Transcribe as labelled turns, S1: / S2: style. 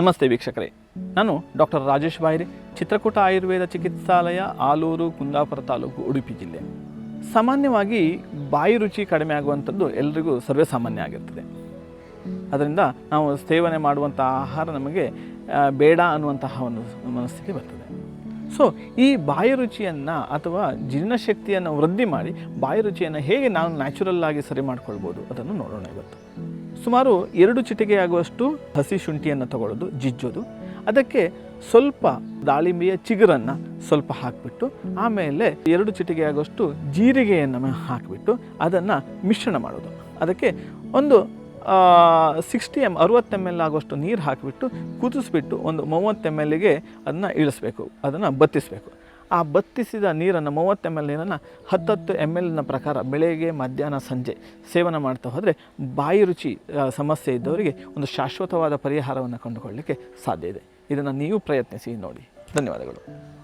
S1: ನಮಸ್ತೆ ವೀಕ್ಷಕರೇ. ನಾನು ಡಾಕ್ಟರ್ ರಾಜೇಶ್ ಬಾಯ್ರೆ, ಚಿತ್ರಕೂಟ ಆಯುರ್ವೇದ ಚಿಕಿತ್ಸಾಲಯ, ಆಲೂರು, ಕುಂದಾಪುರ ತಾಲೂಕು, ಉಡುಪಿ ಜಿಲ್ಲೆ. ಸಾಮಾನ್ಯವಾಗಿ ಬಾಯಿ ರುಚಿ ಕಡಿಮೆ ಆಗುವಂಥದ್ದು ಎಲ್ರಿಗೂ ಸರ್ವೇಸಾಮಾನ್ಯ ಆಗಿರ್ತದೆ. ಅದರಿಂದ ನಾವು ಸೇವನೆ ಮಾಡುವಂಥ ಆಹಾರ ನಮಗೆ ಬೇಡ ಅನ್ನುವಂತಹ ಒಂದು ಮನಸ್ಥಿತಿ ಬರ್ತದೆ. ಸೊ ಈ ಬಾಯಿ ರುಚಿಯನ್ನು ಅಥವಾ ಜೀರ್ಣಶಕ್ತಿಯನ್ನು ವೃದ್ಧಿ ಮಾಡಿ, ಬಾಯಿ ರುಚಿಯನ್ನು ಹೇಗೆ ನಾವು ನ್ಯಾಚುರಲ್ ಆಗಿ ಸರಿ ಮಾಡ್ಕೊಳ್ಬೋದು ಅದನ್ನು ನೋಡೋಣ ಇವತ್ತು. ಸುಮಾರು ಎರಡು ಚಿಟಿಕೆ ಆಗುವಷ್ಟು ಹಸಿ ಶುಂಠಿಯನ್ನು ತಗೊಳ್ಳೋದು, ಜಿಜ್ಜೋದು. ಅದಕ್ಕೆ ಸ್ವಲ್ಪ ದಾಳಿಂಬೆಯ ಚಿಗುರನ್ನು ಸ್ವಲ್ಪ ಹಾಕಿಬಿಟ್ಟು, ಆಮೇಲೆ ಎರಡು ಚಿಟಿಕೆ ಆಗುವಷ್ಟು ಜೀರಿಗೆಯನ್ನು ಹಾಕಿಬಿಟ್ಟು ಅದನ್ನು ಮಿಶ್ರಣ ಮಾಡೋದು. ಅದಕ್ಕೆ ಒಂದು ಸಿಕ್ಸ್ಟಿ ಎಂ, ಅರುವತ್ತು ಎಂ ಎಲ್ ಆಗುವಷ್ಟು ನೀರು ಹಾಕಿಬಿಟ್ಟು ಕುದಿಸ್ಬಿಟ್ಟು ಒಂದು ಮೂವತ್ತು ಎಂ ಎಲ್ಗೆ ಅದನ್ನು ಇಳಿಸ್ಬೇಕು, ಅದನ್ನು ಬತ್ತಿಸಬೇಕು. ಆ ಬತ್ತಿಸಿದ ನೀರನ್ನು ಮೂವತ್ತು ಎಂ ಎಲ್ ನೀರನ್ನು ಹತ್ತತ್ತು ಎಂ ಎಲ್ನ ಪ್ರಕಾರ ಬೆಳಗ್ಗೆ, ಮಧ್ಯಾಹ್ನ, ಸಂಜೆ ಸೇವನೆ ಮಾಡ್ತಾ ಹೋದರೆ ಬಾಯಿ ರುಚಿ ಸಮಸ್ಯೆ ಇದ್ದವರಿಗೆ ಒಂದು ಶಾಶ್ವತವಾದ ಪರಿಹಾರವನ್ನು ಕಂಡುಕೊಳ್ಳಲಿಕ್ಕೆ ಸಾಧ್ಯ ಇದೆ. ಇದನ್ನು ನೀವು ಪ್ರಯತ್ನಿಸಿ ನೋಡಿ. ಧನ್ಯವಾದಗಳು.